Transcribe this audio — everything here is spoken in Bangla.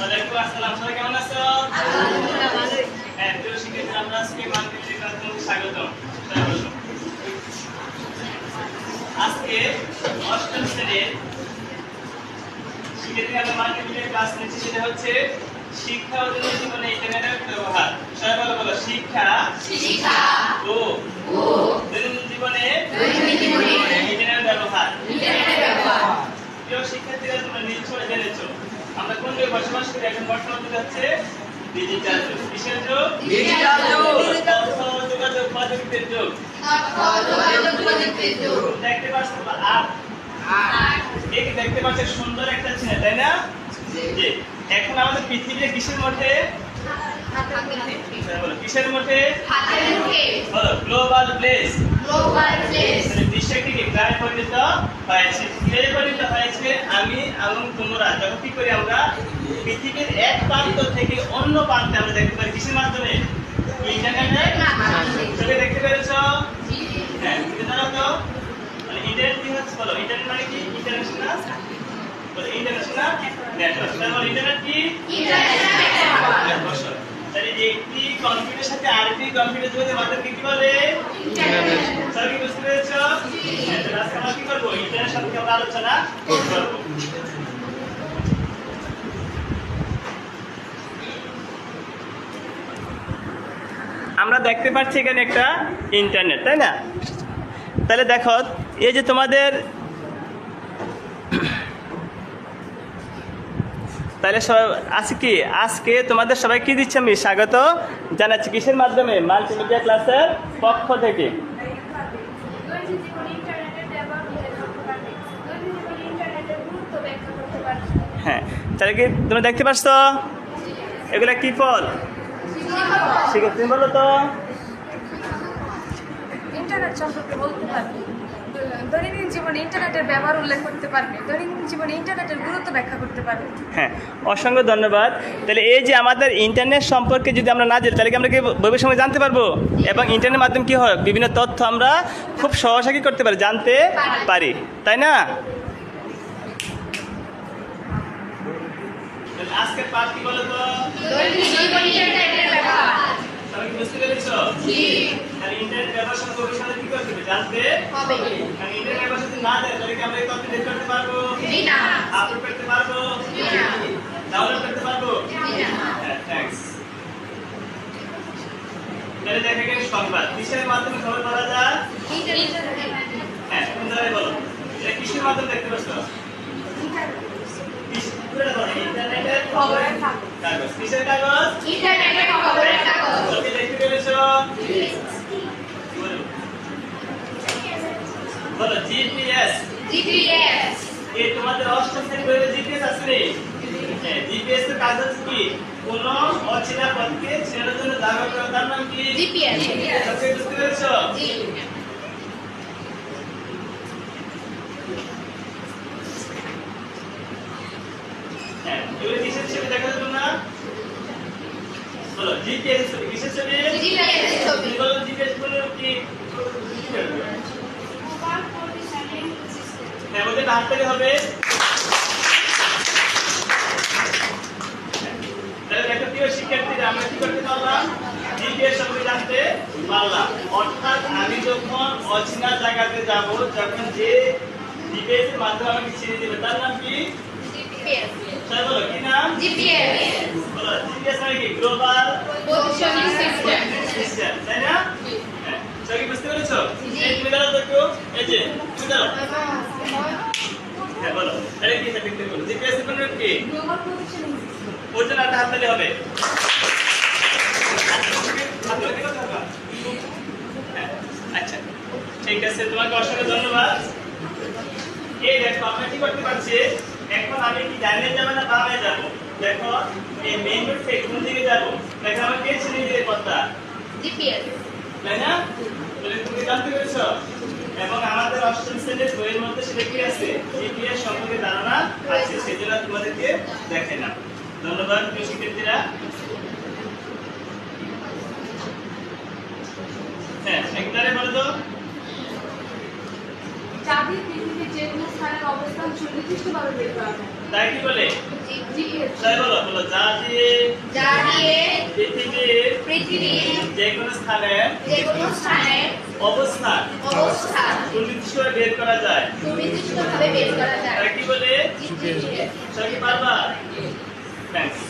ওয়ালাইকুম আসসালাম সবাই কেমন আছো হ্যাঁ প্রিয় শিক্ষার্থীরা আমরা আজকে মার্কেটের ক্লাসে স্বাগতম। আজকে অষ্টম শ্রেণির শিক্ষার্থীরা আমরা মার্কেটের ক্লাস নিচ্ছি সেটা হচ্ছে শিক্ষা ও দৈনন্দিন জীবনে ইন্টারনেটের ব্যবহার। সবাই বলো বলো শিক্ষা ও দৈনন্দিন জীবনে ইন্টারনেট ব্যবহার। প্রিয় শিক্ষার্থীরা তোমরা নিশ্চয় জেনেছো যুগে বসবাস করি এখন বর্তমান যুগ হচ্ছে ডিজিটাল যুগ। কিসের যুগ? তথ্য ও যোগাযোগ প্রযুক্তির যুগ। দেখতে পাচ্ছ আর। এই দেখতে পাচ্ছ সুন্দর একটা ছেলে তাই না? জি। এখন আমাদের পৃথিবীতে কিসের মধ্যে? কিসের মধ্যে? বলো গ্লোবাল প্লেস বিশ্ব থেকে প্রায় পরিণত হয়েছে। কীভাবে পরিণত হয়েছে আমি এবং তোমরা যখন কি করি আমরা পৃথিবীর এক প্রান্ত থেকে অন্য প্রান্তে আমরা দেখতে পারি কিসের মাধ্যমে? ইন্টারনেটের চোখে দেখতে পেরেছ? হ্যাঁ তো। মানে ইন্টারনেট কি হচ্ছে বলো? ইন্টারনেট মানে কি? ইন্টারন্যাশনাল? ইন্টারন্যাশনাল? নেটওয়ার্ক। তাহলে ইন্টারনেট কি? বসো। একটি কম্পিউটারের সাথে আরেকটি কম্পিউটার যোগাযোগের মাধ্যমকে কি বলে? সবাই কি বুঝতে পেরেছ? আজকে আমরা কি করব? ইন্টারনেট সম্পর্কে আমরা আলোচনা করব? আমরা দেখতে পাচ্ছি এখানে একটা ইন্টারনেট তাই না? তাহলে দেখো, এই যে তোমাদের তাহলে সবাই, আজকে কি? আজকে তোমাদের সবাই কি দিচ্ছি আমি? স্বাগত জানাচ্ছি কিসের মাধ্যমে? মাল্টিমিডিয়া ক্লাসের পক্ষ থেকে। হ্যাঁ তাহলে কি তোমরা দেখতে পাচ্ছ এগুলা কি ফল? ঠিক আছে তুমি বলো তো। ইন্টারনেট সম্পর্কে বলতে দৈনন্দিন জীবনে ইন্টারনেটের ব্যবহার উল্লেখ করতে পারবে দৈনন্দিন জীবনে ইন্টারনেটের গুরুত্ব ব্যাখ্যা করতে পারবে। হ্যাঁ অসংখ্য ধন্যবাদ। তাহলে এই যে আমাদের ইন্টারনেট সম্পর্কে যদি আমরা না জানি তাহলে কি আমরা কি ভবিষ্যৎ সময় জানতে পারব? এবং ইন্টারনেট মাধ্যমে কি হয়? বিভিন্ন তথ্য আমরা খুব সহজে কি করতে পারি জানতে পারি। তাই না? আজকের পাঠ কি বলো তো সবাই কি বুঝতে পেরেছ? ইন্টারনেট ব্যবহার সম্পর্কে কি করতে হবে জানতে? কারণ ইন্টারনেট ব্যবহার যদি না জানি তাহলে কি আমরা এই তথ্য করতে পারব? আপলোড করতে পারব? ডাউনলোড করতে পারব? হ্যাঁ থ্যাঙ্কস তাহলে দেখা গেল সংবাদ। কিসের মাধ্যমে খবর পাওয়া যায়? হ্যাঁ বলো? এটা কিসের মাধ্যমে দেখতে পাচ্ছ? ইন্টারনেটের খবরের কাগজ। কাগজ। কিসের কাগজ? ওকে দেখতে পেরেছ বলো। বলো জিপিএস জিপিএস এই তোমাদের অষ্টম শ্রেণি বইতে জিপিএস আছে রে? হ্যাঁ জিপিএস এর কাজ হচ্ছে কি? কোন অচেনা পথকে চেনার জন্য ব্যবহার করা তার নাম কি? জিপিএস সবকে বুঝতে পেরেছ? হ্যাঁ কিসের ছবি দেখা যাবে না? বলো জিপিএস ছবি কিসের ছবি? তুমি বলো জিপিএস বলে কি? থেকে হবে। শিক্ষার্থীরা আমরা কি করতে পারলাম? জিপিএস সম্পর্কে জানতে পারলাম অর্থাৎ আমি যখন অচেনা জায়গাতে যাব যখন যে জিপিএস এর মাধ্যমে আমাকে চিনে দেবে তার নাম কি? সবাই বলো কি নাম? বলো জিপিএস মানে কি? গ্লোবাল সিস্টেম তাই না? হ্যাঁ সবাই বুঝতে পেরেছ? তুমি দাঁড়াও তো এই যে তুমি দাঁড়াও। জিপিএস জন্য একটা হাততালি হবে? হ্যাঁ, আচ্ছা ঠিক আছে তোমাকে অসংখ্য ধন্যবাদ। এই দেখো আমরা কি করতে পারছি? এখন আমি কি ডাইনে যাব না বামে যাব? দেখো এই মেইন রোড থেকে কোন দিকে যাব? দেখো আমার কে দিলে কথা তাই না? তুমি জানতে পেরেছ? এবং আমাদের অষ্টম শ্রেণির বইয়ের মধ্যে সেটা কি আছে? জিপিএস সম্পর্কে ধারণা আছে সেজন্য তোমাদেরকে দেখে না। ধন্যবাদ প্রিয় শিক্ষার্থীরা হ্যাঁ একবারে বলো তো। চাঁদের পৃথিবীর যে কোনো স্থানের অবস্থান সুনির্দিষ্টভাবে বের করা যায়। তাই কি বলে? সবাই বলো বলো যা দিয়ে যা দিয়ে পৃথিবীর পৃথিবীর যে কোনো স্থানে যে কোনো স্থানের অবস্থান। অবস্থান। সুনির্দিষ্ট করে বের করা যায়। সুনির্দিষ্টভাবে বের করা যায়। তারা কি বলে? সবাই পারবা? থ্যাংকস